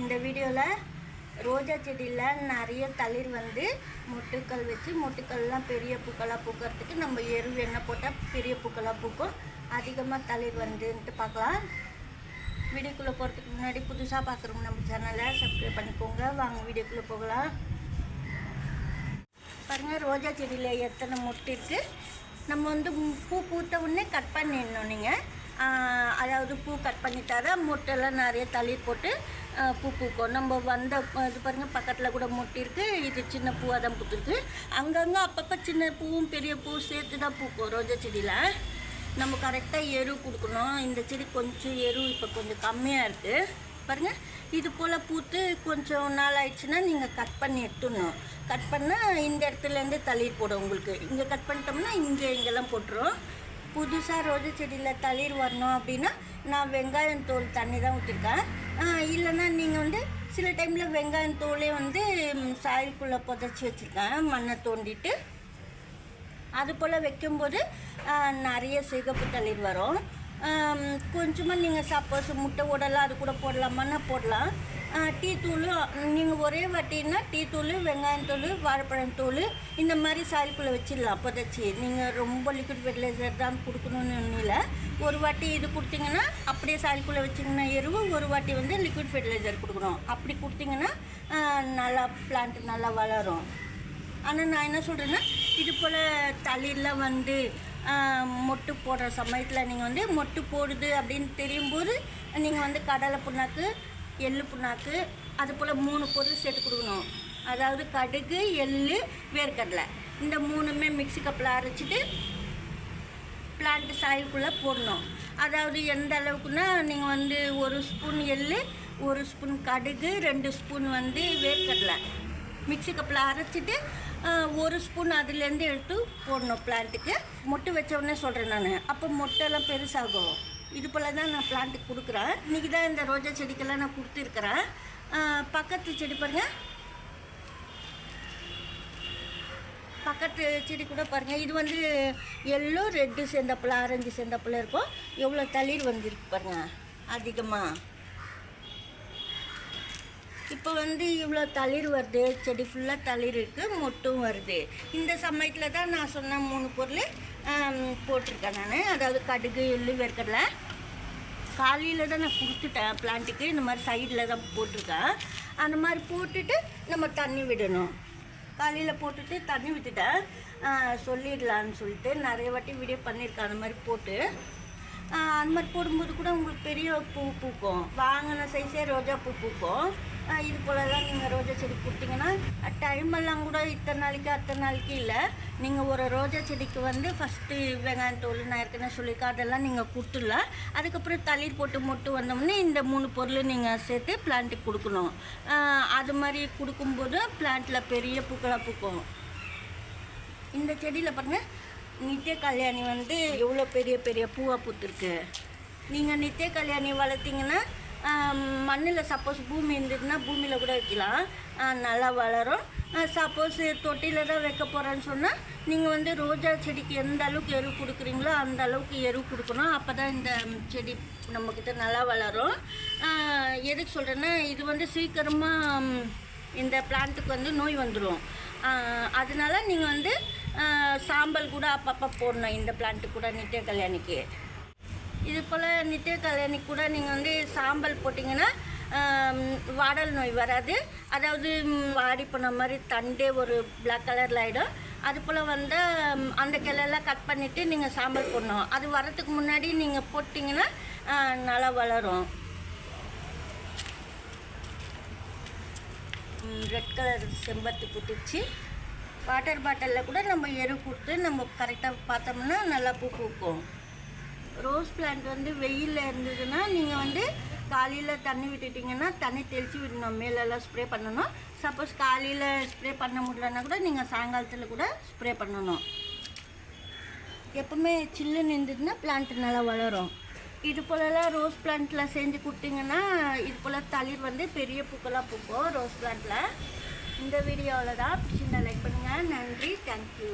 இந்த வீடியோவில் ரோஜா செடியில் நிறைய தளிர் வந்து மொட்டுக்கள் வச்சு மொட்டுக்கள்லாம் பெரிய பூக்களாக பூக்கிறதுக்கு நம்ம எரு எண்ணெய் போட்டால் பெரிய பூக்களாக பூக்கும். அதிகமாக தளிர் வந்துன்ட்டு பார்க்கலாம் வீடியோக்குள்ளே போகிறதுக்கு முன்னாடி புதுசாக பார்க்குறவங்க நம்ம சேனலை சப்ஸ்கிரைப் பண்ணிக்கோங்க. வாங்க வீடியோக்குள்ளே போகலாம். பாருங்கள் ரோஜா செடியில் எத்தனை மொட்டு இருக்குது நம்ம வந்து பூ பூத்த உடனே கட் பண்ணிடணும் நீங்கள் அதாவது பூ கட் பண்ணி தர மொட்டெல்லாம் நிறைய தள்ளி போட்டு பூ பூக்கும். நம்ம வந்த இது பாருங்கள் பக்கத்தில் கூட மொட்டு இருக்குது இது சின்ன பூவாக தான் பூத்துருக்கு. அங்கங்கே அப்பப்போ சின்ன பூவும் பெரிய பூ சேர்த்து தான் பூக்கும் ரோஜா செடியில். நம்ம கரெக்டாக எரு கொடுக்கணும். இந்த செடி கொஞ்சம் எரு இப்போ கொஞ்சம் கம்மியாக இருக்குது பாருங்கள் இது போல் பூத்து கொஞ்சம் நாள் ஆயிடுச்சுன்னா நீங்கள் கட் பண்ணி எடுத்துடணும் கட் பண்ணால் இந்த இடத்துலேருந்து தள்ளி போடும் உங்களுக்கு. இங்கே கட் பண்ணிட்டோம்னா இங்கே இங்கெல்லாம் போட்டுரும். புதுசாக ரோஜா செடியில் தளிர் வரணும் அப்படின்னா நான் வெங்காயம் தோல் தண்ணி தான் ஊற்றிருக்கேன் இல்லைன்னா நீங்கள் வந்து சில டைமில் வெங்காயம் தோலே வந்து சாயலுக்குள்ளே புதைச்சி வச்சுருக்கேன். மண்ணை தோண்டிட்டு. அது போல் வைக்கும்போது நிறைய சிகப்பு தளிர் வரும். கொஞ்சமாக நீங்கள் சப்போஸ் முட்டை உடலாம் அது கூட போடலாமான்னா போடலாம். டீ தூளும் நீங்கள் ஒரே வாட்டின்னா டீ தூள் வெங்காயத்தூள் வாழைப்பழத்தூள் இந்த மாதிரி சாயலுக்குள்ளே வச்சிடலாம். புதைச்சி நீங்கள் ரொம்ப லிக்விட் ஃபெர்டிலைசர் தான் கொடுக்கணும்னு ஒன்றும் இல்லை ஒரு வாட்டி இது கொடுத்தீங்கன்னா அப்படியே சாயலுக்குள்ளே வச்சிங்கன்னா எருவு ஒரு வாட்டி வந்து லிக்விட் ஃபெர்டிலைசர் கொடுக்கணும். அப்படி கொடுத்தீங்கன்னா நல்லா பிளான்ட் நல்லா வளரும். ஆனால் நான் என்ன சொல்கிறேன்னா இது போல் தளிரெலாம் வந்து மொட்டு போடுற சமயத்தில் நீங்கள் வந்து மொட்டு போடுது அப்படின்னு தெரியும்போது நீங்கள் வந்து கடலை புண்ணாக்கு எள்ளு புண்ணாக்கு அது போல் மூணு பொருள் சேர்த்து கொடுக்கணும். அதாவது கடுகு எள்ளு வேர்க்கடலை. இந்த மூணுமே மிக்ஸி கப்பில் அரைச்சிட்டு பிளான்ட் சாயிலுக்குள்ளே போடணும். அதாவது எந்த அளவுக்குன்னா நீங்கள் வந்து ஒரு ஸ்பூன் எள்ளு ஒரு ஸ்பூன் கடுகு ரெண்டு ஸ்பூன் வந்து வேர்க்கடலை. மிக்ஸி கப்பில் அரைச்சிட்டு ஒரு ஸ்பூன் அதுலேருந்து எடுத்து போடணும் பிளான்ட்டுக்கு மொட்டை வச்சோடனே சொல்கிறேன் நான். அப்போ மொட்டைலாம் பெருசாகும். இது போல் தான் நான் பிளான்ட்டுக்கு கொடுக்குறேன். இன்றைக்கி தான் இந்த ரோஜா செடிக்கெல்லாம் நான் கொடுத்துருக்குறேன். பக்கத்து செடி பாருங்கள் பக்கத்து செடி கூட பாருங்கள் இது வந்து எல்லோ ரெட்டு சேர்ந்தப்பில் ஆரஞ்சு சேர்ந்தப்பில் இருக்கும். எவ்வளோ தளிர் வந்துருக்கு பாருங்கள் அதிகமாக இப்போ வந்து இவ்வளோ தளிர் வருது செடி ஃபுல்லாக தளிர் இருக்குது மொட்டும் வருது. இந்த சமயத்தில் தான் நான் சொன்ன மூணு பொருள் போட்டிருக்கேன் நான். அதாவது கடுகு எள்ளு வேர்க்கடலை. காலையில் தான் நான் கொடுத்துட்டேன் பிளான்ட்டுக்கு இந்த மாதிரி சைடில் தான் போட்டிருக்கேன். அந்த மாதிரி போட்டுட்டு நம்ம தண்ணி விடணும். காலையில் போட்டுட்டு தண்ணி விட்டுட்டேன். சொல்லிடலான்னு சொல்லிட்டு நிறைய வாட்டி வீடியோ பண்ணியிருக்கேன் அந்த மாதிரி போட்டு. அந்த மாதிரி போடும்போது கூட உங்களுக்கு பெரிய பூ பூக்கும். வாங்கின சைஸே ரோஜா பூ பூக்கும். இது போல தான் நீங்கள் ரோஜா செடி கொடுத்தீங்கன்னா டைமெல்லாம் கூட இத்தனை நாளைக்கு அத்தனை நாளைக்கு இல்லை. நீங்கள் ஒரு ரோஜா செடிக்கு வந்து ஃபஸ்ட்டு வெங்காயம் தோல் நான் ஏற்கனவே சொல்லியிருக்கேன் அதெல்லாம் நீங்கள் கொடுத்துடலாம். அதுக்கப்புறம் தளிர் போட்டு மொட்டு வந்தோம்னே இந்த மூணு பொருள் நீங்கள் சேர்த்து பிளான்ட்டுக்கு கொடுக்கணும். அது மாதிரி கொடுக்கும்போது பிளான்ட்டில் பெரிய பூக்களாக பூக்கும். இந்த செடியில் பாருங்கள் நித்திய கல்யாணி வந்து எவ்வளோ பெரிய பெரிய பூவாக பூத்துருக்கு. நீங்கள் நித்திய கல்யாணி வளர்த்திங்கன்னா மண்ணில் சப்போஸ் பூமி இருந்ததுன்னா பூமியில் கூட வைக்கலாம் நல்லா வளரும். சப்போஸ் தொட்டியில் தான் வைக்க போகிறேன்னு சொன்னால் நீங்கள் வந்து ரோஜா செடிக்கு எந்த அளவுக்கு எரு கொடுக்குறீங்களோ அந்த அளவுக்கு எரு கொடுக்கணும். அப்போ தான் இந்த செடி நம்மக்கிட்ட நல்லா வளரும். எதுக்கு சொல்கிறேன்னா இது வந்து சீக்கிரமாக இந்த பிளான்ட்டுக்கு வந்து நோய் வந்துடும் அதனால் நீங்கள் வந்து சாம்பல் கூட அப்பப்போ போடணும் இந்த பிளான்ட்டு கூட நித்திய கல்யாணிக்கு. இது போல் நித்திய கல்யாணி கூட நீங்கள் வந்து சாம்பல் போட்டிங்கன்னா வாடல் நோய் வராது. அதாவது வாடி போன மாதிரி தண்டே ஒரு பிளாக் கலரில் ஆகிடும் அது போல் வந்து அந்த கிளையெல்லாம் கட் பண்ணிவிட்டு நீங்கள் சாம்பல் போடணும். அது வரத்துக்கு முன்னாடி நீங்கள் போட்டிங்கன்னா நல்லா வளரும். ரெட் கலர் செம்பருத்தி குட்டிச்சு வாட்டர் பாட்டிலில் கூட நம்ம எரு கொடுத்து நம்ம கரெக்டாக பார்த்தோம்னா நல்லா பூ பூக்கும். ரோஸ் பிளான்ட் வந்து வெயிலில் இருந்ததுன்னா நீங்கள் வந்து காலையில் தண்ணி விட்டுட்டிங்கன்னா தண்ணி தெளித்து விடணும். மேலெல்லாம் ஸ்ப்ரே பண்ணணும். சப்போஸ் காலையில் ஸ்ப்ரே பண்ண முடியலன்னா கூட நீங்கள் சாயங்காலத்தில் கூட ஸ்ப்ரே பண்ணணும். எப்பவுமே சில்லுன்னு இருந்ததுன்னா பிளான்ட் நல்லா வளரும். இது போலலாம் ரோஸ் பிளான்ட்டில் செஞ்சு கொடுத்தீங்கன்னா இது போல் தளிர் வந்து பெரிய பூக்களாக பூக்கும் ரோஸ் பிளான்ட்டில் இந்த வீடியோவில் தான் பிடிச்சிருந்தா லைக் பண்ணுங்கள் நன்றி. தேங்க்யூ